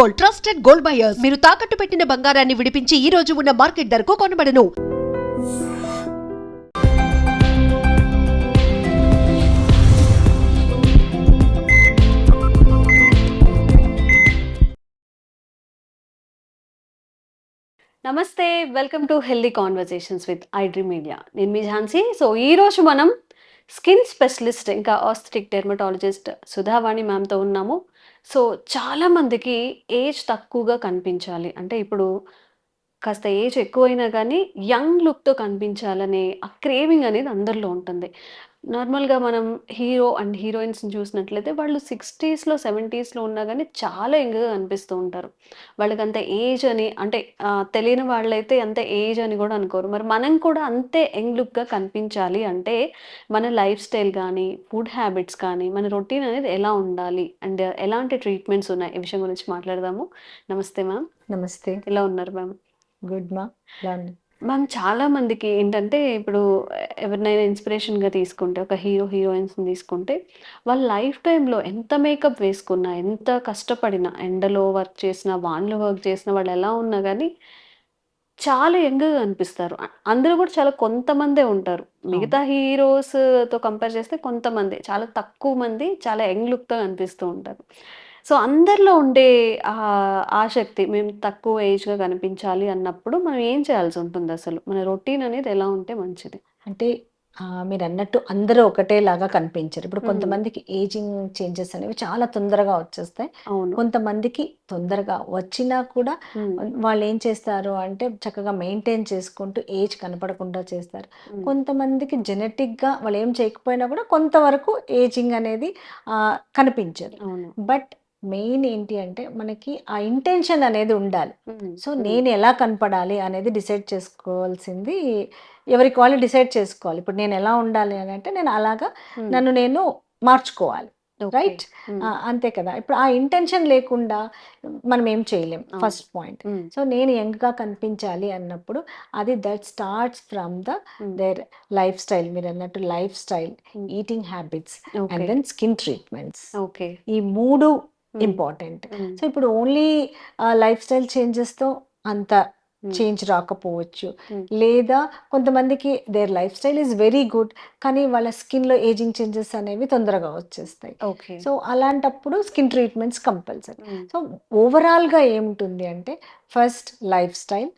Gold trusted gold buyers. మీరు తాకట్టు పెట్టిన బంగారాన్ని విడిపించి ఈ రోజు ఉన్న మార్కెట్ ధరకు కొనబడను. నమస్తే welcome to healthy conversations with iDream media. నేను మీ ఝాన్సీ. సో ఈరోజు మనం స్కిన్ స్పెషలిస్ట్ ఇంకా ఆస్థెటిక్ డెర్మటాలజిస్ట్ సుధావాణి మ్యామ్తో ఉన్నాము. సో చాలామందికి ఏజ్ తక్కువగా కనిపించాలి. అంటే ఇప్పుడు కాస్త ఏజ్ ఎక్కువైనా కానీ యంగ్ లుక్తో కనిపించాలనే ఆ క్రేవింగ్ అనేది అందరిలో ఉంటుంది. నార్మల్గా మనం హీరో అండ్ హీరోయిన్స్ని చూసినట్లయితే వాళ్ళు సిక్స్టీస్లో సెవెంటీస్లో ఉన్నా కానీ చాలా యంగ్గా కనిపిస్తూ ఉంటారు. వాళ్ళకి అంత ఏజ్ అని అంటే తెలియని వాళ్ళైతే అంత ఏజ్ అని కూడా అనుకోరు. మరి మనం కూడా అంతే యంగ్ లుక్గా కనిపించాలి అంటే మన లైఫ్ స్టైల్ కానీ ఫుడ్ హ్యాబిట్స్ కానీ మన రొటీన్ అనేది ఎలా ఉండాలి అండ్ ఎలాంటి ట్రీట్మెంట్స్ ఉన్నాయి? ఈ విషయం గురించి మాట్లాడదాము. నమస్తే మ్యామ్. నమస్తే. ఎలా ఉన్నారు మ్యామ్? గుడ్ మా మ్యామ్ చాలా మందికి ఏంటంటే ఇప్పుడు ఎవరినైనా ఇన్స్పిరేషన్గా తీసుకుంటే ఒక హీరో హీరోయిన్స్ని తీసుకుంటే వాళ్ళ లైఫ్ టైంలో ఎంత మేకప్ వేసుకున్నా ఎంత కష్టపడినా ఎండలో వర్క్ చేసినా వాన్లో వర్క్ చేసినా వాళ్ళు ఎలా ఉన్నా కానీ చాలా యంగ్గా అనిపిస్తారు అ- అందులో కూడా చాలా కొంతమందే ఉంటారు. మిగతా హీరోస్తో కంపేర్ చేస్తే కొంతమంది. చాలా తక్కువ మంది చాలా యంగ్ లుక్తో కనిపిస్తూ ఉంటారు. సో అందరిలో ఉండే ఆ ఆసక్తి మేము తక్కువ ఏజ్గా కనిపించాలి అన్నప్పుడు మనం ఏం చేయాల్సి ఉంటుంది అసలు? మన రొటీన్ అనేది ఎలా ఉంటే మంచిది? అంటే మీరు అన్నట్టు అందరూ ఒకటేలాగా కనిపించరు. ఇప్పుడు. కొంతమందికి ఏజింగ్ చేంజెస్ అనేవి చాలా తొందరగా వచ్చేస్తాయి. కొంతమందికి తొందరగా వచ్చినా కూడా వాళ్ళు ఏం చేస్తారు అంటే చక్కగా మెయింటైన్ చేసుకుంటూ ఏజ్ కనపడకుండా చేస్తారు. కొంతమందికి జెనెటిక్గా వాళ్ళు ఏం చేయకపోయినా కూడా కొంతవరకు ఏజింగ్ అనేది కనిపించదు. బట్ మెయిన్ ఏంటి అంటే మనకి ఆ ఇంటెన్షన్ అనేది ఉండాలి. సో నేను ఎలా కనపడాలి అనేది డిసైడ్ చేసుకోవాల్సింది ఎవరికి వాళ్ళు డిసైడ్ చేసుకోవాలి. ఇప్పుడు నేను ఎలా ఉండాలి అని అంటే నేను అలాగా నన్ను నేను మార్చుకోవాలి. రైట్? అంతే కదా. ఇప్పుడు ఆ ఇంటెన్షన్ లేకుండా మనం ఏం చేయలేం. First point. సో నేను యంగ్గా కనిపించాలి అన్నప్పుడు అది that starts from the their life style. మీరు అన్నట్టు life style eating habits and then skin treatments. Okay. ఈ మూడు ఇంపార్టెంట్. సో ఇప్పుడు ఓన్లీ లైఫ్ స్టైల్ చేంజెస్తో అంత చేంజ్ రాకపోవచ్చు. Hmm. లేదా కొంతమందికి their life style is very good కానీ వాళ్ళ స్కిన్లో ఏజింగ్ చేంజెస్ అనేవి తొందరగా వచ్చేస్తాయి. ఓకే సో అలాంటప్పుడు స్కిన్ ట్రీట్మెంట్స్ కంపల్సరీ సో ఓవరాల్గా ఏముంటుంది అంటే ఫస్ట్ లైఫ్ స్టైల్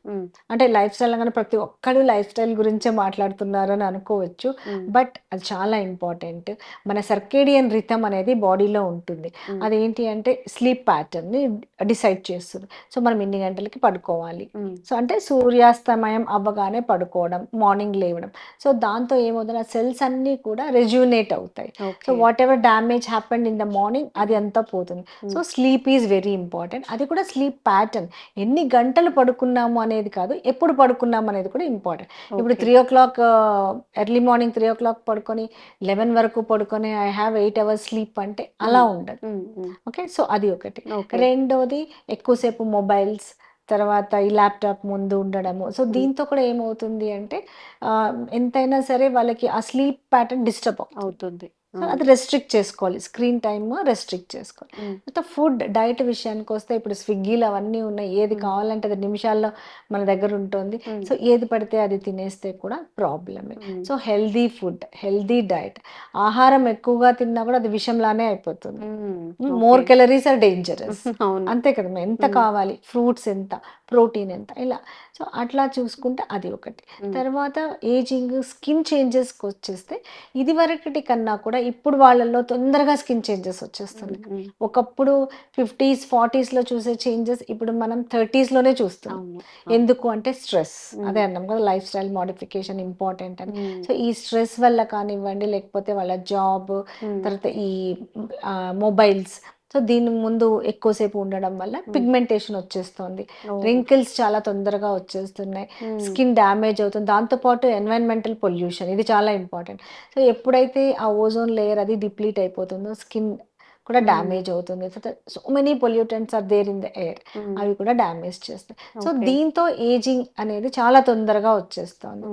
అంటే లైఫ్ స్టైల్ అనగానే ప్రతి ఒక్కరు లైఫ్ స్టైల్ గురించే మాట్లాడుతున్నారు అని అనుకోవచ్చు బట్ అది చాలా ఇంపార్టెంట్ మన సర్కేడియన్ రిథమ్ అనేది బాడీలో ఉంటుంది. అదేంటి అంటే స్లీప్ ప్యాటర్న్ని డిసైడ్ చేస్తుంది. సో మనం ఇన్ని గంటలకి పడుకోవాలి? ఉమ్, సో అంటే సూర్యాస్తమయం అవ్వగానే పడుకోవడం మార్నింగ్ లేవడం. సో దాంతో ఏమవుతుంది? ఆ సెల్స్ అన్నీ కూడా రెజ్యూనేట్ అవుతాయి. So whatever damage happened in the morning అది అంతా పోతుంది. So Hmm. Sleep is very important అది కూడా స్లీప్ ప్యాటర్న్ ఎన్ని గంటలు పడుకున్నాము అనేది కాదు ఎప్పుడు పడుకున్నాము అనేది కూడా ఇంపార్టెంట్ ఇప్పుడు. Three o'clock early morning three o'clock పడుకొని లెవెన్ వరకు పడుకొని I have eight hours sleep అంటే అలా ఉండదు. ఉమ్, ఉమ్, ఓకే సో అది ఒకటి. రెండోది ఎక్కువసేపు మొబైల్స్ తర్వాత ఈ ల్యాప్టాప్ ముందు ఉండడము. సో దీంతో కూడా ఏమవుతుంది అంటే ఎంతైనా సరే వాళ్ళకి ఆ స్లీప్ ప్యాటర్న్ డిస్టర్బ్ అవుతుంది. అది రెస్ట్రిక్ట్ చేసుకోవాలి. స్క్రీన్ టైమ్ రెస్ట్రిక్ట్ చేసుకోవాలి. తర్వాత ఫుడ్ డైట్ విషయానికి వస్తే ఇప్పుడు స్విగ్గీలు అవన్నీ ఉన్నాయి. ఏది. కావాలంటే అది నిమిషాల్లో మన దగ్గర ఉంటుంది. సో ఏది పడితే అది తినేస్తే కూడా ప్రాబ్లమే. So healthy food healthy diet ఆహారం ఎక్కువగా తిన్నా కూడా అది విషంలానే అయిపోతుంది. మోర్. కెలరీస్ ఆర్ డేంజరస్ అవును. అంతే కదా ఎంత. కావాలి? ఫ్రూట్స్ ఎంత? ప్రోటీన్ ఎంత? ఇలా. సో అట్లా చూసుకుంటే అది ఒకటి. తర్వాత ఏజింగ్ స్కిన్ చేంజెస్కి వచ్చేస్తే ఇది వరకటి కన్నా కూడా ఇప్పుడు వాళ్ళల్లో తొందరగా స్కిన్ చేంజెస్ వచ్చేస్తుంది ఒకప్పుడు ఫిఫ్టీస్ ఫార్టీస్లో చూసే చేంజెస్ ఇప్పుడు మనం థర్టీస్లోనే చూస్తున్నాం. అవును ఎందుకు అంటే స్ట్రెస్. అదే అన్నాం కదా లైఫ్ స్టైల్ మోడిఫికేషన్ ఇంపార్టెంట్ అని. సో ఈ స్ట్రెస్ వల్ల కానివ్వండి లేకపోతే వాళ్ళ జాబ్ తర్వాత ఈ మొబైల్స్ సో దీని ముందు ఎక్కువసేపు ఉండడం వల్ల. పిగ్మెంటేషన్ వచ్చేస్తుంది. రింకిల్స్ చాలా తొందరగా వచ్చేస్తున్నాయి. స్కిన్ డ్యామేజ్ అవుతుంది. దాంతోపాటు ఎన్వైరన్మెంటల్ పొల్యూషన్ ఇది చాలా ఇంపార్టెంట్ సో ఎప్పుడైతే ఆ ఓజోన్ లేయర్ అది డిప్లీట్ అయిపోతుందో స్కిన్ కూడా. డ్యామేజ్ అవుతుంది. So many pollutants are there in the air అవి కూడా డ్యామేజ్ చేస్తాయి. సో. దీంతో ఏజింగ్ అనేది చాలా తొందరగా వచ్చేస్తుంది.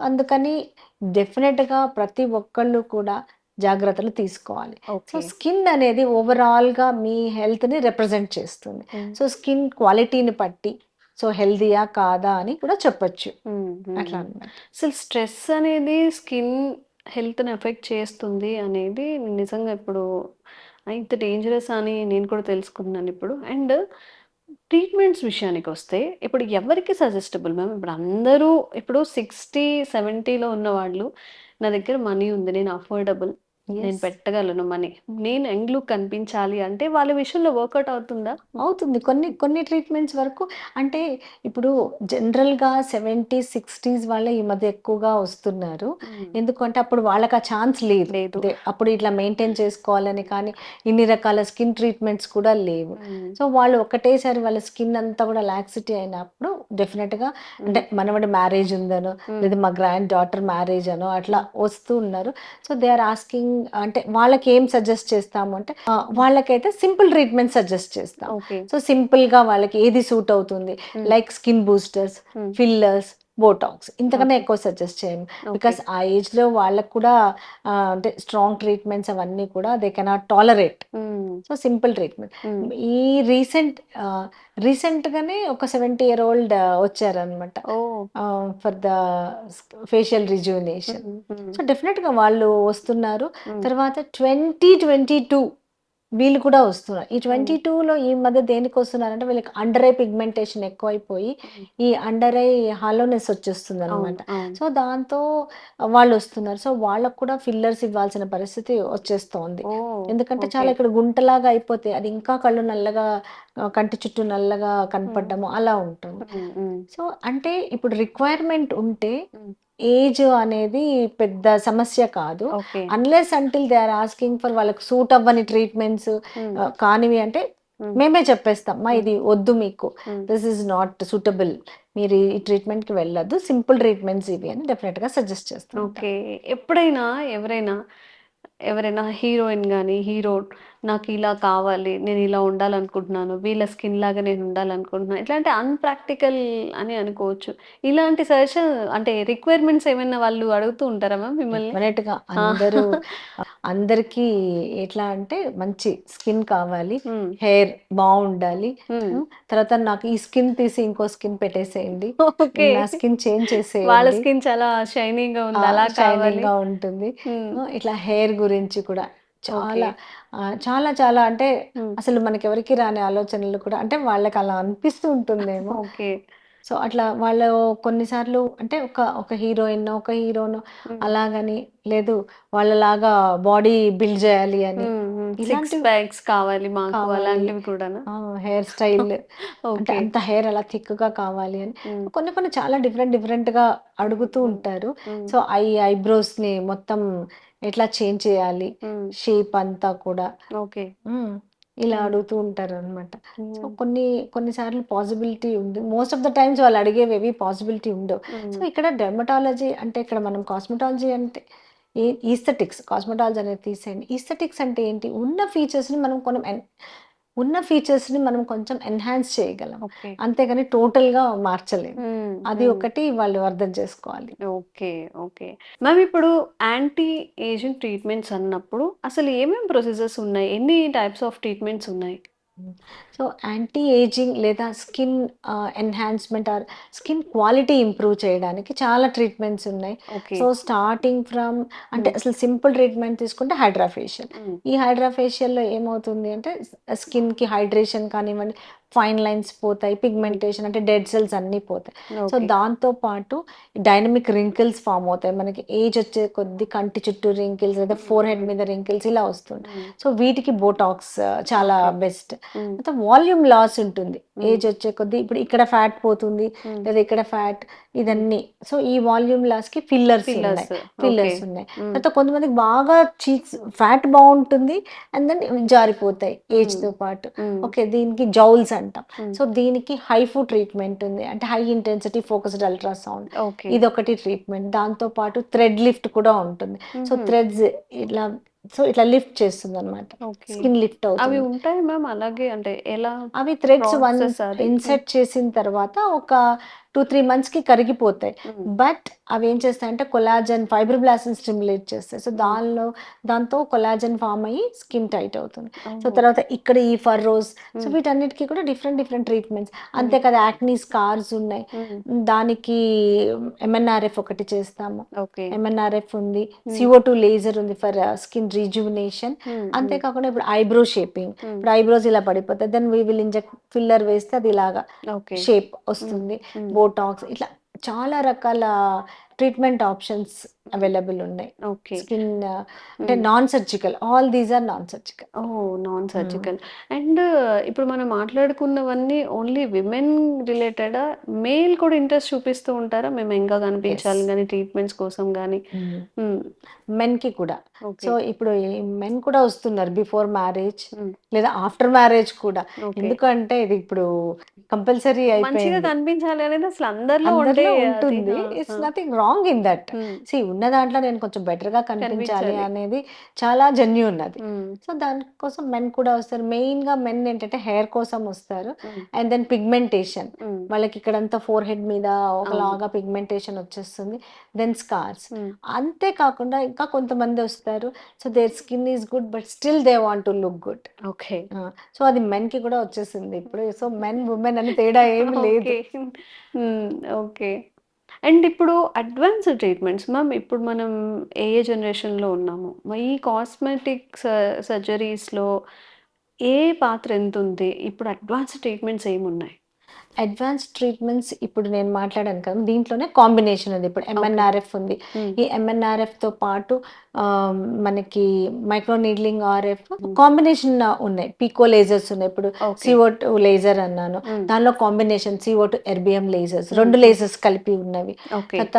అందుకని డెఫినెట్గా ప్రతి ఒక్కళ్ళు కూడా జాగ్రత్తలు తీసుకోవాలి. సో స్కిన్ అనేది ఓవరాల్గా మీ హెల్త్ని రిప్రజెంట్ చేస్తుంది. సో స్కిన్ క్వాలిటీని బట్టి సో హెల్దీయా కాదా అని కూడా చెప్పొచ్చు. అట్లా అసలు స్ట్రెస్ అనేది స్కిన్ హెల్త్ని ఎఫెక్ట్ చేస్తుంది అనేది నిజంగా ఇప్పుడు ఇంత డేంజరస్ అని నేను కూడా తెలుసుకున్నాను ఇప్పుడు. అండ్ ట్రీట్మెంట్స్ విషయానికి వస్తే ఇప్పుడు ఎవరికి సజెస్టబుల్ మ్యామ్? ఇప్పుడు అందరూ ఇప్పుడు సిక్స్టీ సెవెంటీలో ఉన్న వాళ్ళు నా దగ్గర మనీ ఉంది నేను అఫోర్డబుల్. నేను. పెట్టగలను మనీ. నేను యంగ్ లుక్ కనిపించాలి అంటే వాళ్ళ విషయంలో వర్కౌట్ అవుతుందా? అవుతుంది. కొన్ని కొన్ని ట్రీట్మెంట్స్ వరకు అంటే ఇప్పుడు జనరల్గా సెవెంటీస్ సిక్స్టీస్ వాళ్ళే ఈ మధ్య ఎక్కువగా వస్తున్నారు. ఎందుకంటే అప్పుడు వాళ్ళకి ఆ ఛాన్స్ లేదు. లేదు. అప్పుడు ఇట్లా మెయింటైన్ చేసుకోవాలని కానీ ఇన్ని రకాల స్కిన్ ట్రీట్మెంట్స్ కూడా లేవు. సో వాళ్ళు ఒకటేసారి వాళ్ళ స్కిన్ అంతా కూడా లాక్సిటీ అయినప్పుడు డెఫినెట్గా అంటే మనవడి మ్యారేజ్ ఉందనో లేదా మా గ్రాండ్ డాటర్ మ్యారేజ్ అనో అట్లా వస్తూ ఉన్నారు. సో దే ఆర్ ఆస్కింగ్ అంటే వాళ్ళకి ఏం సజెస్ట్ చేస్తాము అంటే వాళ్ళకైతే సింపుల్ ట్రీట్మెంట్ సజెస్ట్ చేస్తాం. సో సింపుల్గా వాళ్ళకి ఏది సూట్ అవుతుంది? Like skin boosters. Fillers botox ఇంతకన్నా ఎక్కువ సజెస్ట్ చేయము బికాస్ ఆ ఏజ్లో వాళ్ళకు కూడా అంటే స్ట్రాంగ్ ట్రీట్మెంట్స్ అవన్నీ కూడా they cannot tolerate so simple treatment ఈ రీసెంట్ రీసెంట్ గానే ఒక సెవెంటీ ఇయర్ ఓల్డ్ వచ్చారనమాట for the facial rejuvenation so డెఫినెట్గా వాళ్ళు వస్తున్నారు. తర్వాత ట్వంటీ ట్వంటీ టూ వీళ్ళు కూడా వస్తున్నారు. ఈ ట్వంటీ లో ఈ మధ్య దేనికి వస్తున్నారంటే వీళ్ళకి అండర్ ఐ పిగ్మెంటేషన్ ఎక్కువైపోయి ఈ అండర్ ఐ హాలోనెస్ వచ్చేస్తుంది అనమాట సో దాంతో వాళ్ళు వస్తున్నారు. సో వాళ్ళకు కూడా ఫిల్లర్స్ ఇవ్వాల్సిన పరిస్థితి వచ్చేస్తోంది. ఎందుకంటే చాలా ఇక్కడ గుంటలాగా అయిపోతే అది ఇంకా కళ్ళు నల్లగా కంటి చుట్టూ నల్లగా కనపడము అలా ఉంటుంది. సో అంటే ఇప్పుడు రిక్వైర్మెంట్ ఉంటే. ఏజ్ అనేది పెద్ద సమస్య కాదు. Unless until they are asking for వాళ్ళకి సూట్ అవ్వని ట్రీట్మెంట్స్ కానివి అంటే Mm. మేమే చెప్పేస్తాం. మా ఇది వద్దు మీకు. దిస్ ఇస్ నాట్ సూటబుల్ మీరు ఈ treatment కి వెళ్ళొద్దు. సింపుల్ ట్రీట్మెంట్స్ ఇవి అని definite గా సజెస్ట్ చేస్తాం. ఓకే. ఎప్పుడైనా ఎవరైనా ఎవరైనా హీరోయిన్ కానీ హీరో నాకు ఇలా కావాలి నేను ఇలా ఉండాలనుకుంటున్నాను వీళ్ళ స్కిన్ లాగా నేను ఉండాలనుకుంటున్నాను ఇట్లాంటి అన్ప్రాక్టికల్ అని అనుకోవచ్చు. ఇలాంటి సజెషన్ అంటే రిక్వైర్మెంట్స్ ఏమైనా వాళ్ళు అడుగుతూ ఉంటారా మ్యామ్ మిమ్మల్ని? అందరూ అందరికీ ఎట్లా అంటే మంచి స్కిన్ కావాలి. హెయిర్ బాగుండాలి. తర్వాత నాకు ఈ స్కిన్ తీసి ఇంకో స్కిన్ పెట్టేసేయండి. నా స్కిన్ చేంజ్ వాళ్ళ చేసేయండి స్కిన్ చాలా షైనింగ్గా ఉంది అలా కావాలి. గా ఉంటుంది. ఇట్లా హెయిర్ గురించి కూడా చాలా చాలా చాలా అంటే. అసలు మనకి ఎవరికి రాని ఆలోచనలు కూడా అంటే వాళ్ళకి అలా అనిపిస్తూ ఉంటుందేమో ఓకే సో అట్లా వాళ్ళు కొన్నిసార్లు అంటే ఒక ఒక హీరోయిన్ ఒక హీరోను. అలాగని లేదు వాళ్ళలాగా బాడీ బిల్డ్ చేయాలి అని ప్యాక్స్ కావాలి మాకు. అలాంటివి కూడానా హెయిర్ స్టైల్ అంటే అంత హెయిర్ అలా థిక్గా కావాలి అని. కొన్ని కొన్ని చాలా డిఫరెంట్ డిఫరెంట్గా అడుగుతూ ఉంటారు. సో ఐ ఐబ్రోస్ని మొత్తం ఎట్లా చేంజ్ చేయాలి. షేప్ అంతా కూడా ఓకే. ఇలా. అడుగుతూ ఉంటారు అనమాట సో. కొన్ని కొన్నిసార్లు పాసిబిలిటీ ఉంది మోస్ట్ ఆఫ్ ద టైమ్స్ వాళ్ళు అడిగేవి పాసిబిలిటీ ఉండవు సో. ఇక్కడ డెర్మటాలజీ అంటే ఇక్కడ మనం కాస్మెటాలజీ అంటే ఈస్థెటిక్స్ కాస్మెటాలజీ అనేది తీసేయండి ఈస్థెటిక్స్ అంటే ఏంటి ఉన్న ఫీచర్స్ని మనం కొన్ని ఉన్న ఫీచర్స్ని మనం కొంచెం ఎన్హాన్స్ చేయగలం. అంతేగాని టోటల్గా మార్చలేము. అది. ఒకటి వాళ్ళు అర్థం చేసుకోవాలి. Okay okay. మ్యామ్ ఇప్పుడు యాంటీ ఏజింగ్ ట్రీట్మెంట్స్ అన్నప్పుడు అసలు ఏమేమి ప్రొసీజర్స్ ఉన్నాయి? ఎన్ని టైప్స్ ఆఫ్ ట్రీట్మెంట్స్ ఉన్నాయి? సో యాంటీ ఏజింగ్ లేదా skin enhancement or skin quality improve చేయడానికి చాలా ట్రీట్మెంట్స్ ఉన్నాయి. సో స్టార్టింగ్ ఫ్రమ్ అంటే అసలు సింపుల్ ట్రీట్మెంట్ తీసుకుంటే హైడ్రా ఫేషియల్ మ్మ్. ఈ హైడ్రా ఫేషియల్లో ఏమవుతుంది అంటే స్కిన్కి హైడ్రేషన్ కానివ్వండి ఫైన్ లైన్స్ పోతాయి పిగ్మెంటేషన్ అంటే డెడ్ సెల్స్ అన్నీ పోతాయి సో దాంతో పాటు డైనమిక్ రింకిల్స్ ఫామ్ అవుతాయి మనకి ఏజ్ వచ్చే కొద్ది కంటి చుట్టూ రింకిల్స్ లేదా ఫోర్ హెడ్ మీద రింకిల్స్ ఇలా వస్తుంది మ్మ్. సో వీటికి బోటాక్స్ చాలా Okay. బెస్ట్. అయితే వాల్యూమ్ లాస్ ఉంటుంది. ఏజ్ వచ్చే కొద్ది ఇప్పుడు ఇక్కడ ఫ్యాట్ పోతుంది. లేదా ఇక్కడ ఫ్యాట్ ఇదన్నీ సో ఈ వాల్యూమ్ లాస్కి ఫిల్లర్స్ ఉన్నాయి ఫిల్లర్స్ ఉన్నాయి. తర్వాత కొంతమందికి బాగా చీక్స్ ఫ్యాట్ బాగుంటుంది అండ్ దెన్ జారిపోతాయి ఏజ్తో పాటు. ఓకే దీనికి జౌల్స్ అంటాం. సో దీనికి హైఫు ట్రీట్మెంట్ ఉంది. అంటే హై ఇంటెన్సిటీ ఫోకస్డ్ అల్ట్రాసౌండ్. ఇది ఒకటి ట్రీట్మెంట్. దాంతో పాటు థ్రెడ్ లిఫ్ట్ కూడా ఉంటుంది. సో. థ్రెడ్స్ ఇట్లా సో ఇట్లా లిఫ్ట్ చేస్తుంది అనమాట స్కిన్ లిఫ్ట్ అవి అవుతుంది ఉంటాయి మ్యామ్ అలాగే అంటే ఎలా అవి థ్రెడ్స్ వన్. ఇన్సెట్ చేసిన తర్వాత ఒక టూ త్రీ మంత్స్కి కరిగిపోతాయి. బట్ అవి ఏం చేస్తాయంటే కొలాజన్ ఫైబ్రోబ్లాస్ట్ని స్టిమ్యులేట్ చేస్తాయి. సో దానిలో దాంతో కొలాజన్ ఫామ్ అయ్యి స్కిన్ టైట్ అవుతుంది. సో తర్వాత ఇక్కడ ఈ ఫర్రోస్ సో Mm. వీటన్నిటికీ కూడా డిఫరెంట్ డిఫరెంట్ ట్రీట్మెంట్స్. అంతే కదా యాక్నీ స్కార్స్ ఉన్నాయి. దానికి ఎంఎన్ఆర్ఎఫ్ ఒకటి చేస్తాము. ఓకే. ఎంఎన్ఆర్ఎఫ్ ఉంది. సిఓ టూ లేజర్ ఉంది ఫర్ స్కిన్ రీజువినేషన్ అంతేకాకుండా ఇప్పుడు ఐబ్రో షేపింగ్ ఇప్పుడు ఐబ్రోస్ ఇలా పడిపోతాయి. Then we will inject filler వేస్తే అది ఇలాగా షేప్ వస్తుంది. బోటాక్స్ ఇట్లా చాలా రకాల ట్రీట్మెంట్ ఆప్షన్స్ అవైలబుల్ ఉన్నాయి ఓకే స్కిన్ అంటే non surgical all these are non surgical O non surgical and ఇప్పుడు మనం మాట్లాడుకున్నవన్నీ ఓన్లీ విమెన్ రిలేటెడ్ మేల్ కూడా ఇంట్రెస్ట్ చూపిస్తూ ఉంటారా? మేము ఇంకా కనిపించాలి కానీ ట్రీట్మెంట్స్ కోసం కానీ? మెన్కి కూడా. సో ఇప్పుడు మెన్ కూడా వస్తున్నారు బిఫోర్ మ్యారేజ్ లేదా ఆఫ్టర్ మ్యారేజ్ కూడా. ఎందుకంటే ఇది ఇప్పుడు కంపల్సరీ మంచిగా అయిపోయింది కనిపించాలి అనేది అసలు అందరిలో ఉంటే అందరిలో అది, ఉంటుంది it's. Nothing wrong in that C ఉన్న దాంట్లో నేను కొంచెం బెటర్గా కనిపించాలి. అనేది చాలా జెన్యున్ అది. ఉమ్, సో దానికోసం మెన్ కూడా వస్తారు. మెయిన్గా మెన్ ఏంటంటే హెయిర్ కోసం వస్తారు. అండ్ దెన్ పిగ్మెంటేషన్ వాళ్ళకి ఇక్కడంతా ఫోర్ హెడ్ మీద ఒకలాగా పిగ్మెంటేషన్ వచ్చేస్తుంది. దెన్ స్కార్స్ ఉమ్, అంతేకాకుండా ఇంకా కొంతమంది వస్తారు. So their skin is good but still they want to look good okay so అది మెన్కి కూడా వచ్చేసింది ఇప్పుడు. సో మెన్ ఉమెన్ అని తేడా ఏమి లేదు. ఓకే ఓకే అండ్ ఇప్పుడు అడ్వాన్స్డ్ ట్రీట్మెంట్స్ మ్యామ్ ఇప్పుడు మనం ఏ జనరేషన్లో ఉన్నాము? ఈ కాస్మెటిక్ సర్జరీస్లో ఏ పాత్ర ఎంత ఉంది ఇప్పుడు అడ్వాన్స్ ట్రీట్మెంట్స్ ఏమున్నాయి? అడ్వాన్స్ ట్రీట్మెంట్స్ ఇప్పుడు నేను మాట్లాడాను కదా దీంట్లోనే కాంబినేషన్ ఉంది. ఇప్పుడు ఎంఎన్ఆర్ఎఫ్ ఉంది. ఉమ్, ఈ ఎంఎన్ఆర్ఎఫ్తో పాటు మనకి మైక్రో నీడ్లింగ్ ఆర్ఎఫ్ కాంబినేషన్ ఉన్నాయి. పీకో లేజర్స్ ఉన్నాయి. ఇప్పుడు సిఓ టూ లేజర్ అన్నాను. ఉమ్, దానిలో combination CO two erbium lasers రెండు లేజర్స్ కలిపి ఉన్నవి. తర్వాత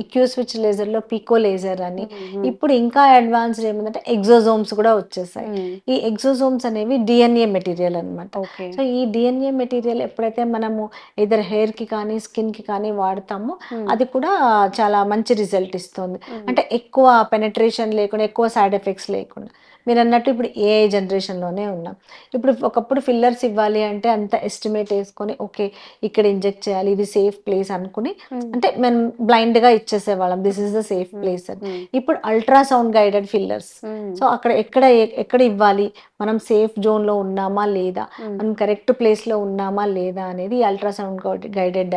ఈ క్యూ స్విచ్ లేజర్లో పీకో లేజర్ అని. ఉమ్, ఇప్పుడు ఇంకా అడ్వాన్స్డ్ ఏముందంటే ఎగ్జోజోమ్స్ కూడా వచ్చేసాయి. ఈ ఎగ్జోజోమ్స్ అనేవి డిఎన్ఏ మెటీరియల్ అన్నమాట. ఓకే సో ఈ డిఎన్ఏ మెటీరియల్ ఎప్పుడైతే మనము ఇద్దరు హెయిర్కి కానీ స్కిన్కి కానీ వాడతామో. ఉమ్, అది కూడా చాలా మంచి రిజల్ట్ ఇస్తుంది. ఉమ్, అంటే ఎక్కువ పెనట్రేషన్ లేకుండా ఎక్కువ సైడ్ ఎఫెక్ట్స్ లేకుండా. మీరు అన్నట్టు ఇప్పుడు ఏ జనరేషన్లోనే ఉన్నాం. ఇప్పుడు ఒకప్పుడు ఫిల్లర్స్ ఇవ్వాలి అంటే అంత ఎస్టిమేట్ వేసుకొని ఓకే ఇక్కడ ఇంజెక్ట్ చేయాలి ఇది సేఫ్ ప్లేస్ అనుకుని ఉమ్, అంటే మేము బ్లైండ్గా ఇచ్చేసేవాళ్ళం. This is the safe place అని. ఉమ్, ఇప్పుడు ultrasound guided fillers. Um, so అక్కడ ఎక్కడ ఎక్కడ ఇవ్వాలి? మనం సేఫ్ జోన్లో ఉన్నామా లేదా? మనం కరెక్ట్ ప్లేస్లో ఉన్నామా లేదా అనేది అల్ట్రాసౌండ్ గైడెడ్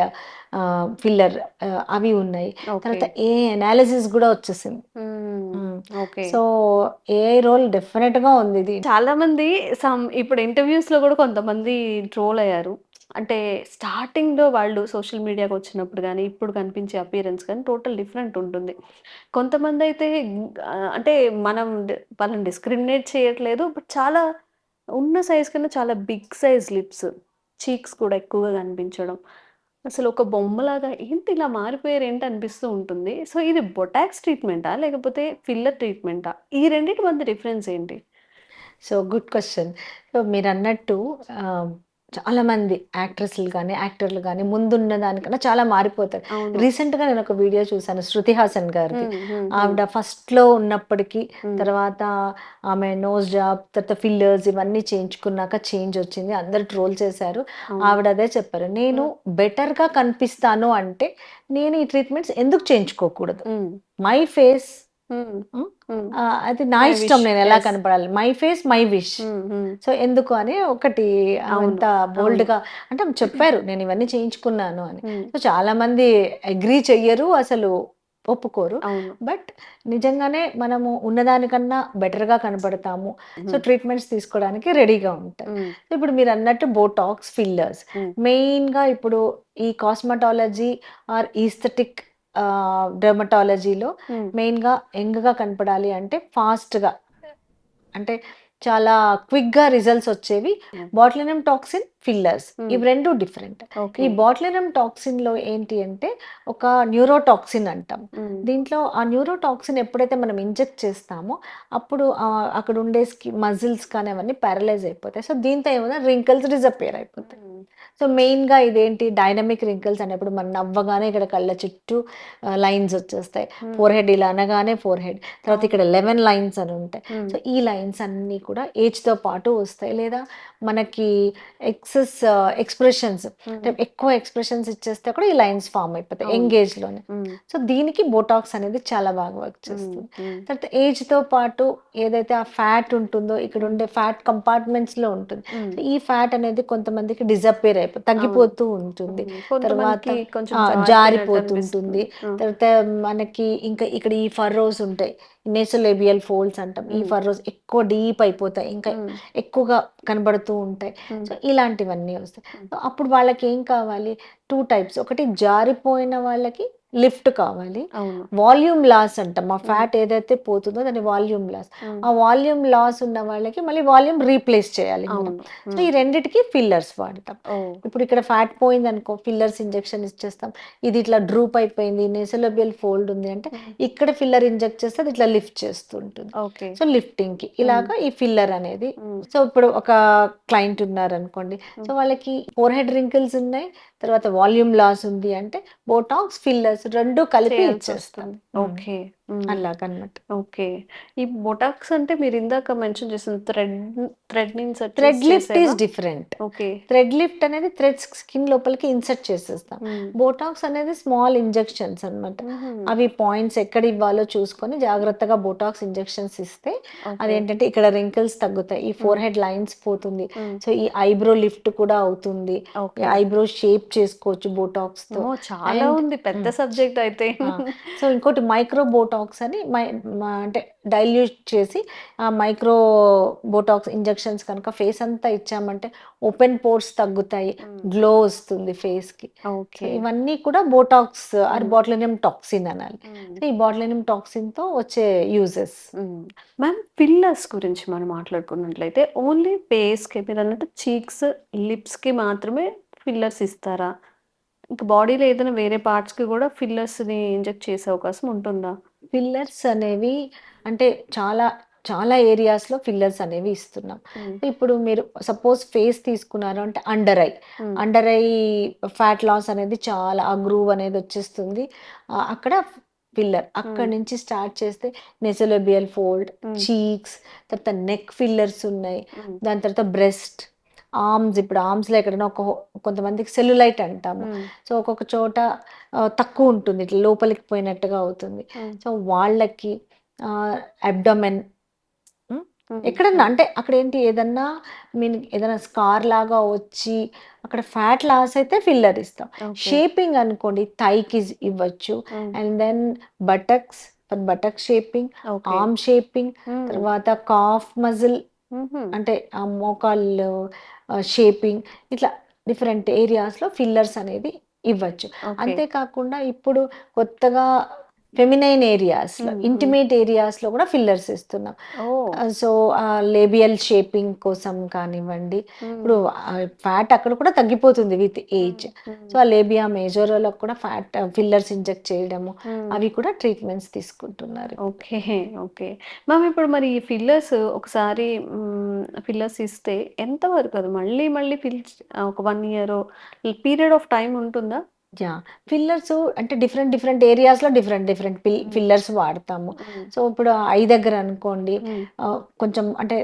ఫిల్లర్ అవి ఉన్నాయి. తర్వాత ఏ అనాలిసిస్ కూడా వచ్చేసింది. సో ఏ రోల్ డెఫినెట్గా ఉంది ఇది. చాలా మంది సమ్ ఇప్పుడు ఇంటర్వ్యూస్లో కూడా కొంతమంది ట్రోల్ అయ్యారు. అంటే స్టార్టింగ్లో వాళ్ళు సోషల్ మీడియాకి వచ్చినప్పుడు కానీ ఇప్పుడు కనిపించే అపియరెన్స్ కానీ టోటల్ డిఫరెంట్ ఉంటుంది. కొంతమంది అయితే అంటే మనం వాళ్ళని డిస్క్రిమినేట్ చేయట్లేదు బట్ చాలా ఉన్న సైజ్ కన్నా చాలా బిగ్ సైజ్ లిప్స్ చీక్స్ కూడా ఎక్కువగా కనిపించడం. అసలు ఒక బొమ్మలాగా ఏంటి ఇలా మారిపోయారు ఏంటి అనిపిస్తూ ఉంటుంది. సో ఇది బొటాక్స్ ట్రీట్మెంటా? లేకపోతే ఫిల్లర్ ట్రీట్మెంటా? ఈ రెండింటి మధ్య డిఫరెన్స్ ఏంటి? So good question. సో మీరు అన్నట్టు ఆ, చాలా మంది యాక్ట్రెస్లు కానీ యాక్టర్లు కానీ ముందున్న దానికన్నా చాలా మారిపోతారు. అవును. రీసెంట్గా నేను ఒక వీడియో చూసాను శృతి హాసన్ గారిది. ఉమ్, ఆవిడ ఫస్ట్లో ఉన్నప్పటికీ తర్వాత ఆమె నోస్ జాబ్ తర్వాత ఫిల్లర్స్ ఇవన్నీ చేయించుకున్నాక చేంజ్ వచ్చింది. అందరు ట్రోల్ చేశారు. ఆవిడ అదే చెప్పారు. నేను బెటర్గా కనిపిస్తాను అంటే నేను ఈ ట్రీట్మెంట్స్ ఎందుకు చేయించుకోకూడదు? మై ఫేస్ అది నా ఇష్టం నేను ఎలా. కనపడాలి? My face my wish so ఎందుకు అని ఒకటి అంత బోల్డ్గా అంటే చెప్పారు నేను ఇవన్నీ చేయించుకున్నాను అని. సో చాలా మంది అగ్రీ చెయ్యరు అసలు ఒప్పుకోరు. బట్ నిజంగానే మనము ఉన్నదానికన్నా better గా కనపడతాము సో ట్రీట్మెంట్స్ తీసుకోవడానికి రెడీగా సో ఇప్పుడు మీరు అన్నట్టు బోటాక్స్ ఫిల్లర్స్. Hmm. మెయిన్గా ఇప్పుడు ఈ కాస్మెటాలజీ ఆర్ ఈస్థెటిక్ డెర్మటాలజీలో ఉమ్, మెయిన్గా యంగ్గా కనపడాలి అంటే ఫాస్ట్గా. అంటే చాలా క్విక్గా రిజల్ట్స్ వచ్చేవి Hmm. Botulinum toxin fillers Hmm. ఇవి రెండు డిఫరెంట్ ఈ బాట్లినం టాక్సిన్లో ఏంటి అంటే ఒక న్యూరోటాక్సిన్ అంటాం. ఉమ్, దీంట్లో ఆ న్యూరోటాక్సిన్ ఎప్పుడైతే మనం ఇంజెక్ట్ చేస్తామో అప్పుడు అక్కడ ఉండే స్కి మజిల్స్ కానీ అవన్నీ పారలైజ్ అయిపోతాయి. సో దీంతో ఏమైనా రింకల్స్ డిజపేర్ అయిపోతాయి. ఉమ్, సో మెయిన్గా ఇదేంటి? డైనమిక్ రింకిల్స్ అనేప్పుడు మనం నవ్వగానే ఇక్కడ కళ్ళ చుట్టూ లైన్స్ వచ్చేస్తాయి. ఫోర్ హెడ్ ఇలా అనగానే ఫోర్ హెడ్ తర్వాత ఇక్కడ లెవెన్ లైన్స్ అని ఉంటాయి. సో ఈ లైన్స్ అన్నీ కూడా ఏజ్తో పాటు వస్తాయి. లేదా మనకి ఎక్సెస్ ఎక్స్ప్రెషన్స్ అంటే ఎక్కువ ఎక్స్ప్రెషన్స్ ఇచ్చేస్తే కూడా ఈ లైన్స్ ఫామ్ అయిపోతాయి. ఎంగేజ్లోనే సో దీనికి బోటాక్స్ అనేది చాలా బాగా వర్క్ చేస్తుంది. తర్వాత ఏజ్తో పాటు ఏదైతే ఆ ఫ్యాట్ ఉంటుందో ఇక్కడ ఉండే ఫ్యాట్ కంపార్ట్మెంట్స్లో ఉంటుంది. సో ఈ ఫ్యాట్ అనేది కొంతమందికి డిజపేర్ తగ్గిపోతూ ఉంటుంది. తర్వాత జారిపోతుంటుంది. తర్వాత మనకి ఇంకా ఇక్కడ ఈ ఫర్రోస్ ఉంటాయి. నేసోలేబియల్ ఫోల్డ్స్ అంటాం. ఈ. ఫర్రోస్ ఎక్కువ డీప్ అయిపోతాయి. ఇంకా ఎక్కువగా కనబడుతూ ఉంటాయి. సో ఇలాంటివన్నీ వస్తాయి. అప్పుడు వాళ్ళకి ఏం కావాలి? టూ టైప్స్ ఒకటి జారిపోయిన వాళ్ళకి లిఫ్ట్ కావాలి. వాల్యూమ్ లాస్ అంటాం. ఆ ఫ్యాట్ ఏదైతే పోతుందో దాని వాల్యూమ్ లాస్. ఆ వాల్యూమ్ లాస్ ఉన్న వాళ్ళకి మళ్ళీ వాల్యూమ్ రీప్లేస్ చేయాలి సో ఈ రెండిటికి ఫిల్లర్స్ వాడతాం. ఇప్పుడు ఇక్కడ ఫ్యాట్ పోయింది అనుకో ఫిల్లర్స్ ఇంజెక్షన్ ఇచ్చేస్తాం. ఇది ఇట్లా డ్రూప్ అయిపోయింది నేసోలోబియల్ ఫోల్డ్ ఉంది అంటే ఇక్కడ ఫిల్లర్ ఇంజెక్ట్ చేస్తే అది ఇట్లా లిఫ్ట్ చేస్తూ ఉంటుంది ఓకే. సో లిఫ్టింగ్కి ఇలాగా ఈ ఫిల్లర్ అనేది. సో ఇప్పుడు ఒక క్లయింట్ ఉన్నారు అనుకోండి సో వాళ్ళకి ఫోర్ హెడ్ రింకిల్స్ ఉన్నాయి తర్వాత వాల్యూమ్ లాస్ ఉంది అంటే బోటాక్స్ ఫిల్లర్స్ రెండు కలిపి చేయాల్సి ఇచ్చేస్తాం. వస్తుంది. ఓకే. అలాగనమాట. ఓకే. ఈ బొటాక్స్ అంటే మీరు ఇందాక మెన్షన్ చేసిన thread thread thread lift is different. Okay. Thread lift అనేది థ్రెడ్స్ స్కిన్ లోపలికి ఇన్సర్ట్ చేసేస్తాం. బోటాక్స్ అనేది స్మాల్ ఇంజెక్షన్స్ అన్నమాట. ఉమ్, అవి పాయింట్స్ ఎక్కడ ఇవ్వాలో చూసుకొని జాగ్రత్తగా బోటాక్స్ ఇంజెక్షన్స్ ఇస్తే. అదేంటంటే ఇక్కడ రింకిల్స్ తగ్గుతాయి. ఈ ఫోర్ హెడ్ లైన్స్ పోతుంది. సో ఈ ఐబ్రో లిఫ్ట్ కూడా అవుతుంది. ఐబ్రో షేప్ చేసుకోవచ్చు బోటాక్స్తో చాలా ఉంది. పెద్ద. సబ్జెక్ట్ అయితే. సో ఇంకోటి మైక్రో బోటాక్స్ అని మై అంటే డైల్యూట్ చేసి ఆ మైక్రో బోటాక్స్ ఇంజెక్షన్స్ కనుక ఫేస్ అంతా ఇచ్చామంటే ఓపెన్ పోర్స్ తగ్గుతాయి గ్లో వస్తుంది ఫేస్కి. సో ఓకే ఇవన్నీ కూడా బోటాక్స్ ఆర్. బాట్లినియం టాక్సిన్ అనాలి. సో ఈ బాట్లినియం టాక్సిన్తో వచ్చే యూజెస్ మ్యామ్ ఫిల్లర్స్ గురించి మనం మాట్లాడుకున్నట్లయితే ఓన్లీ ఫేస్కి మీరు అన్నట్టు చీక్స్ లిప్స్కి మాత్రమే ఫిల్లర్స్ ఇస్తారా? ఇంకా బాడీలో ఏదైనా వేరే పార్ట్స్కి కూడా ఫిల్లర్స్ని ఇంజెక్ట్ చేసే అవకాశం ఉంటుందా? ఫిల్లర్స్ అనేవి అంటే చాలా చాలా ఏరియాస్లో ఫిల్లర్స్ అనేవి ఇస్తున్నాం. ఇప్పుడు మీరు సపోజ్ ఫేస్ తీసుకున్నారు అంటే under eye under eye fat loss అనేది చాలా ఆ గ్రూవ్ అనేది వచ్చేస్తుంది. అక్కడ ఫిల్లర్ అక్కడ. నుంచి స్టార్ట్ చేస్తే నెసోలోబియల్ ఫోల్డ్. చీక్స్ తర్వాత నెక్ ఫిల్లర్స్ ఉన్నాయి. దాని తర్వాత బ్రెస్ట్ ఆర్మ్స్ ఇప్పుడు arms లో ఎక్కడైనా ఒక కొంతమందికి సెల్యులైట్ అంటాము. సో ఒక్కొక్క చోట తక్కువ ఉంటుంది. ఇట్లా లోపలికి పోయినట్టుగా అవుతుంది. సో వాళ్ళకి అబ్డమెన్ ఎక్కడన్నా అంటే అక్కడ ఏంటి ఏదన్నా మీన్ ఏదైనా స్కార్ లాగా వచ్చి అక్కడ ఫ్యాట్ లాస్ అయితే ఫిల్లర్ ఇస్తాం. షేపింగ్ అనుకోండి థైకి ఇవ్వచ్చు. And then buttocks buttock shaping. Arm shaping తర్వాత కాఫ్ మజిల్ అంటే ఆ మోకాళ్ళు షేపింగ్ ఇట్లా డిఫరెంట్ ఏరియాస్లో ఫిల్లర్స్ అనేది ఇవ్వచ్చు. అంతేకాకుండా ఇప్పుడు కొత్తగా ఫెమినైన్ ఏరియాస్లో మ్మ్, ఇంటిమేట్ ఏరియాస్లో కూడా ఫిల్లర్స్ ఇస్తున్నాం సో లేబియల్ షేపింగ్ కోసం కానివ్వండి. ఉమ్, ఇప్పుడు ఫ్యాట్ అక్కడ కూడా తగ్గిపోతుంది విత్ ఏజ్ సో ఆ లేబియా మేజోరోలో కూడా ఫ్యాట్ ఫిల్లర్స్ ఇంజెక్ట్ చేయడము. అవి కూడా ట్రీట్మెంట్స్ తీసుకుంటున్నారు. Okay okay. మ్యామ్ ఇప్పుడు మరి ఈ ఫిల్లర్స్ ఒకసారి ఫిల్లర్స్ ఇస్తే ఎంత వరకు అది మళ్ళీ మళ్ళీ ఫిల్ ఒక one year period of time ఉంటుందా? యా. ఫిల్లర్స్ అంటే డిఫరెంట్ డిఫరెంట్ ఏరియాస్లో డిఫరెంట్ డిఫరెంట్ ఫిల్లర్స్ వాడతాము. సో ఇప్పుడు ఐ దగ్గర అనుకోండి కొంచెం అంటే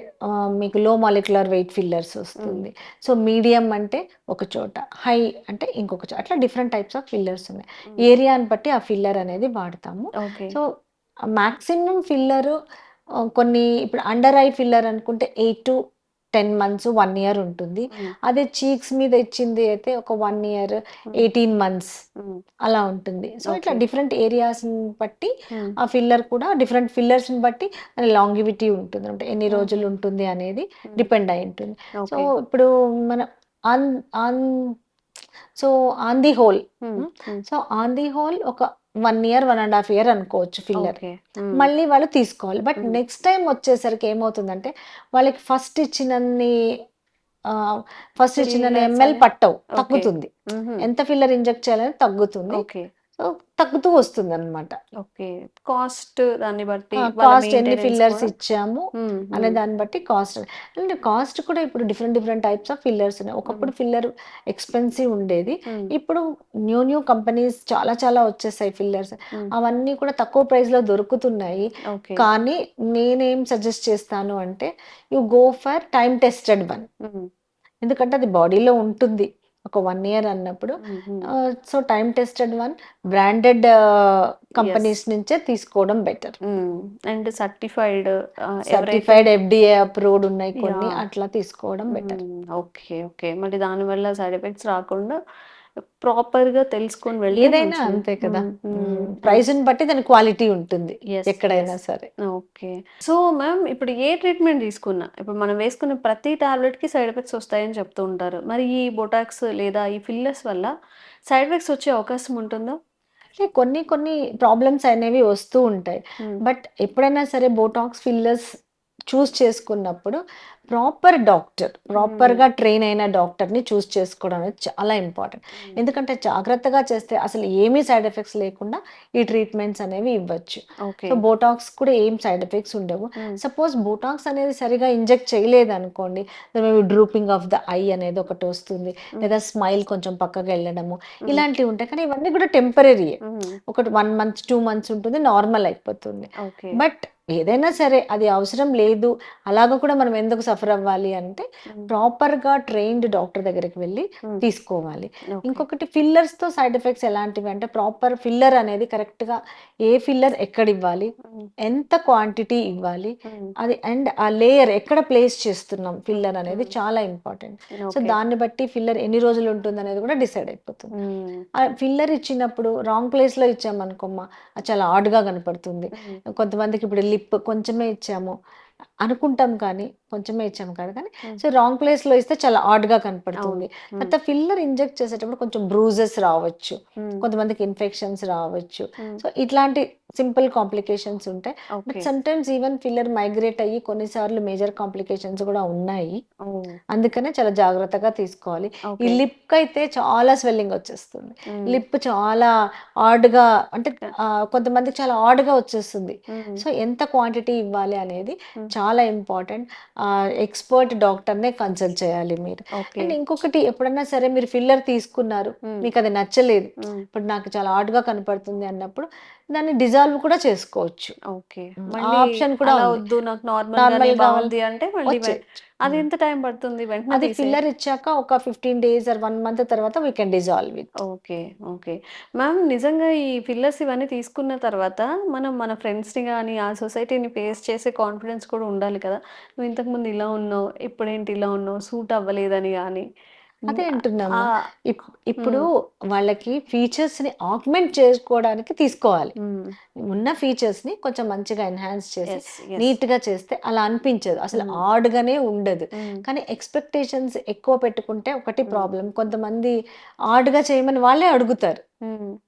మీకు లో మాలిక్యులర్ వెయిట్ ఫిల్లర్స్ వస్తుంది. సో మీడియం అంటే ఒక చోట హై అంటే ఇంకొక చోట అట్లా డిఫరెంట్ టైప్స్ ఆఫ్ ఫిల్లర్స్ ఉన్నాయి. ఏరియాని బట్టి ఆ ఫిల్లర్ అనేది వాడతాము. సో మ్యాక్సిమం ఫిల్లర్ కొన్ని ఇప్పుడు అండర్ ఐ ఫిల్లర్ అనుకుంటే eight to ten months one year ఉంటుంది. అదే చీక్స్ మీద ఇచ్చింది అయితే ఒక వన్ ఇయర్ ఎయిటీన్ మంత్స్ అలా ఉంటుంది. సో ఇట్లా. డిఫరెంట్ ఏరియాస్ బట్టి ఆ ఫిల్లర్ కూడా డిఫరెంట్ ఫిల్లర్స్ బట్టి లాంగివిటీ ఉంటుంది. అంటే ఎన్ని. రోజులు ఉంటుంది అనేది డిపెండ్ అయి ఉంటుంది. సో ఇప్పుడు మన on on so on the whole so on the whole ఒక one year one and half year అనుకోవచ్చు ఫిల్లర్. మళ్ళీ వాళ్ళు తీసుకోవాలి. బట్. నెక్స్ట్ టైం వచ్చేసరికి ఏమవుతుందంటే వాళ్ళకి ఫస్ట్ ఇచ్చినన్ని ఫస్ట్ ఇచ్చిన ఎంఎల్ పట్టవు. తగ్గుతుంది. ఎంత ఫిల్లర్ ఇంజెక్ట్ చేయాలని తగ్గుతుంది. ఓకే. సో తగ్గుతూ వస్తుంది అనమాట ఓకే. కాస్ట్ దాన్ని బట్టి కాస్ట్ ఎన్ని ఫిల్లర్స్ ఇచ్చాము అనే. దాన్ని బట్టి కాస్ట్. అంటే కాస్ట్ కూడా ఇప్పుడు different different types of fillers ఉన్నాయి. ఒకప్పుడు ఫిల్లర్ ఎక్స్పెన్సివ్ ఉండేది. ఇప్పుడు న్యూ న్యూ కంపెనీస్ చాలా చాలా వచ్చేసాయి ఫిల్లర్స్. అవన్నీ కూడా తక్కువ ప్రైస్లో దొరుకుతున్నాయి కానీ నేనేం సజెస్ట్ చేస్తాను అంటే you go for time tested one. ఎందుకంటే అది బాడీలో ఉంటుంది. ఒక వన్ ఇయర్ అన్నప్పుడు. So time tested one branded companies నుంచే తీసుకోవడం better and certified certified FDA approved ఉన్నాయి కొన్ని. అట్లా తీసుకోవడం బెటర్ ఓకే ఓకే మరి దాని వల్ల సైడ్ ఎఫెక్ట్స్ రాకుండా ప్రాపర్గా తెలుసుకొని వెళ్తే ఏదైనా. అంతే కదా. ప్రైస్ బట్టి దాని క్వాలిటీ ఉంటుంది ఎక్కడైనా. సరే ఓకే సో మ్యామ్ ఇప్పుడు ఏ ట్రీట్మెంట్ తీసుకున్నా ఇప్పుడు మనం వేసుకున్న ప్రతి టాబ్లెట్కి సైడ్ ఎఫెక్ట్స్ వస్తాయని చెప్తూ ఉంటారు మరి ఈ బొటాక్స్ లేదా ఈ ఫిల్లర్స్ వల్ల సైడ్ ఎఫెక్ట్స్ వచ్చే అవకాశం ఉంటుందా అంటే కొన్ని కొన్ని ప్రాబ్లమ్స్ అనేవి వస్తూ ఉంటాయి బట్ ఎప్పుడైనా సరే బోటాక్స్ ఫిల్లర్స్ చూస్ చేసుకున్నప్పుడు ప్రాపర్ డాక్టర్ ప్రాపర్గా ట్రైన్ అయిన డాక్టర్ని చూస్ చేసుకోవడం అనేది చాలా ఇంపార్టెంట్. ఎందుకంటే జాగ్రత్తగా చేస్తే అసలు ఏమీ సైడ్ ఎఫెక్ట్స్ లేకుండా ఈ ట్రీట్మెంట్స్ అనేవి ఇవ్వచ్చు. సో బోటాక్స్ కూడా ఏం సైడ్ ఎఫెక్ట్స్ ఉండవు. సపోజ్ బోటాక్స్ అనేది సరిగా ఇంజెక్ట్ చేయలేదు అనుకోండి maybe drooping of the eye అనేది ఒకటి వస్తుంది లేదా స్మైల్ కొంచెం పక్కకి వెళ్ళడము ఇలాంటివి ఉంటాయి. కానీ ఇవన్నీ కూడా టెంపరీ ఒకటి వన్ మంత్ టూ మంత్స్ ఉంటుంది నార్మల్ అయిపోతుంది. బట్ ఏదైనా సరే అది అవసరం లేదు. అలాగ కూడా మనం ఎందుకు సఫర్ అవ్వాలి అంటే ప్రాపర్గా ట్రైన్డ్ డాక్టర్ దగ్గరికి వెళ్ళి తీసుకోవాలి. ఇంకొకటి ఫిల్లర్స్తో సైడ్ ఎఫెక్ట్స్ ఎలాంటివి అంటే ప్రాపర్ ఫిల్లర్ అనేది కరెక్ట్గా ఏ ఫిల్లర్ ఎక్కడ ఇవ్వాలి? ఎంత క్వాంటిటీ ఇవ్వాలి? అది అండ్ ఆ లేయర్ ఎక్కడ ప్లేస్ చేస్తున్నాం ఫిల్లర్ అనేది చాలా ఇంపార్టెంట్. సో దాన్ని బట్టి ఫిల్లర్ ఎన్ని రోజులు ఉంటుంది అనేది కూడా డిసైడ్ అయిపోతుంది. ఆ ఫిల్లర్ ఇచ్చినప్పుడు రాంగ్ ప్లేస్లో ఇచ్చామనుకోమ్మా అది చాలా ఆడ్గా కనపడుతుంది కొంతమందికి ఇప్పుడు టిప్ కొంచెమే ఇచ్చాము. అనుకుంటాం కానీ కొంచెమే ఇచ్చాము కాదు కానీ సో రాంగ్ ప్లేస్లో ఇస్తే చాలా ఆడ్గా కనపడుతుంది. తర్వాత ఫిల్లర్ ఇంజెక్ట్ చేసేటప్పుడు కొంచెం బ్రూజెస్ రావచ్చు. కొంతమందికి ఇన్ఫెక్షన్స్ రావచ్చు. సో ఇట్లాంటి సింపుల్ కాంప్లికేషన్స్ ఉంటాయి. But sometimes even filler migrate అయ్యి కొన్నిసార్లు మేజర్ కాంప్లికేషన్స్ కూడా ఉన్నాయి. అందుకనే చాలా జాగ్రత్తగా తీసుకోవాలి. ఈ లిప్ అయితే చాలా స్వెల్లింగ్ వచ్చేస్తుంది. లిప్ చాలా ఆడ్గా అంటే కొంతమందికి చాలా ఆడ్గా వచ్చేస్తుంది. సో ఎంత క్వాంటిటీ ఇవ్వాలి అనేది చాలా ఇంపార్టెంట్ ఎక్స్పర్ట్ డాక్టర్నే కన్సల్ట్ చేయాలి మీరు. అండ్ ఇంకొకటి ఎప్పుడన్నా సరే మీరు ఫిల్లర్ తీసుకున్నారు మీకు అది నచ్చలేదు. ఇప్పుడు నాకు చాలా ఆడ్గా కనపడుతుంది అన్నప్పుడు దాన్ని డిజాల్వ్ కూడా చేసుకోవచ్చు. ఓకే. ఆ option కూడా. వద్దు నాకు నార్మల్ కావాలి. అంటే మళ్ళీ అది ఎంత టైం పడుతుంది? వెంటనే అది ఫిల్లర్ ఇచ్చాక ఒక fifteen days or one month తర్వాత we can dissolve it okay okay. Ma'am నిజంగా ఈ ఫిల్లర్స్ ఇవన్నీ తీసుకున్న తర్వాత మనం మన ఫ్రెండ్స్ని కానీ ఆ సొసైటీని ఫేస్ చేసే కాన్ఫిడెన్స్ కూడా ఉండాలి కదా. నువ్వు ఇంతకుముందు ఇలా ఉన్నావు ఇప్పుడేంటి ఇలా ఉన్నావు సూట్ అవ్వలేదని కానీ అదే అంటున్నాము ఇప్పుడు వాళ్ళకి ఫీచర్స్ని ఆగ్మెంట్ చేసుకోవడానికి తీసుకోవాలి. ఉన్న ఫీచర్స్ని కొంచెం మంచిగా ఎన్హాన్స్ చేసి. నీట్గా చేస్తే అలా అనిపించదు అసలు. ఆడ్ గానే ఉండదు. కానీ ఎక్స్పెక్టేషన్స్ ఎక్కువ పెట్టుకుంటే ఒకటి ప్రాబ్లం కొంతమంది ఆడ్గా చేయమని వాళ్ళే అడుగుతారు.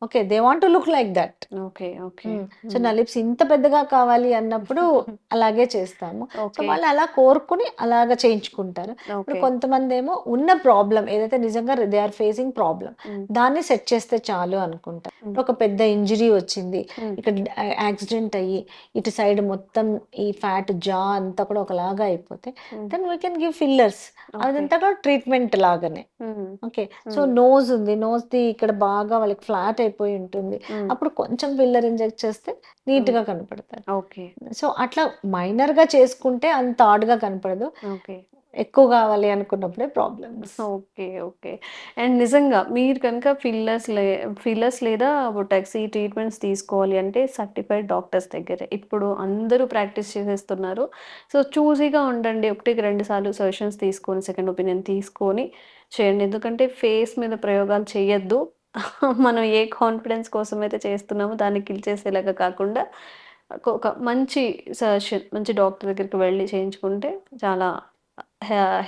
Okay they want to look like that okay okay so నా లిప్స్ ఇంత పెద్దగా కావాలి అన్నప్పుడు అలాగే చేస్తాము సో వాళ్ళు అలా కోరుకుని అలాగా చేయించుకుంటారు ఇప్పుడు కొంతమంది ఏమో ఉన్న ప్రాబ్లం ఏదైతే నిజంగా దే ఆర్ ఫేసింగ్ ప్రాబ్లం. దాన్ని సెట్ చేస్తే చాలు అనుకుంటారు Mm. ఒక పెద్ద ఇంజరీ వచ్చింది Mm. ఇక్కడ యాక్సిడెంట్ అయ్యి ఇటు సైడ్ మొత్తం ఈ ఫ్యాట్ జా అంతా కూడా ఒకలాగా అయిపోతే. Then we can give fillers. అదంతా కూడా ట్రీట్మెంట్ లాగానే. Okay so. నోజ్ ఉంది నోస్ ది ఇక్కడ బాగా వాళ్ళకి ఫ్లాట్ అయిపోయి ఉంటుంది. అప్పుడు కొంచెం ఫిల్లర్ ఇంజెక్ట్ చేస్తే నీట్గా కనపడతారు. ఓకే. సో అట్లా మైనర్గా చేసుకుంటే అంత ఆడ్గా కనపడదు. ఓకే. ఎక్కువ కావాలి అనుకున్నప్పుడే ప్రాబ్లమ్స్. Okay okay. అండ్ నిజంగా మీరు కనుక ఫిల్లర్స్ లే ఫిల్లర్స్ లేదా బొటాక్స్ ఈ ట్రీట్మెంట్స్ తీసుకోవాలి అంటే సర్టిఫైడ్ డాక్టర్స్ దగ్గరే. ఇప్పుడు అందరూ ప్రాక్టీస్ చేసేస్తున్నారు. సో చూసీగా ఉండండి. ఒకటికి రెండు సార్లు సజెషన్స్ తీసుకొని సెకండ్ ఒపీనియన్ తీసుకొని చేయండి. ఎందుకంటే ఫేస్ మీద ప్రయోగాలు చేయొద్దు. మనం ఏ కాన్ఫిడెన్స్ కోసం అయితే చేస్తున్నామో దాన్ని కిల్ చేసేలాగా కాకుండా ఒక- మంచి సజెషన్ మంచి డాక్టర్ దగ్గరికి వెళ్ళి చేయించుకుంటే చాలా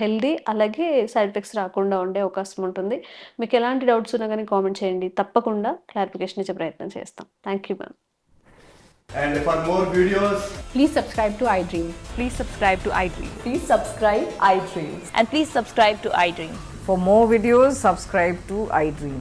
హెల్దీ అలాగే సైడ్ ఎఫెక్ట్స్ రాకుండా ఉండే అవకాశం ఉంటుంది మీకు ఎలాంటి డౌట్స్ ఉన్నా కానీ కామెంట్ చేయండి తప్పకుండా క్లారిఫికేషన్ ఇచ్చే ప్రయత్నం చేస్తాం thank you ma'am And for more videos, Please subscribe to iDream. Please subscribe to iDream. Please subscribe iDream. And please subscribe to iDream. For more videos, subscribe to iDream.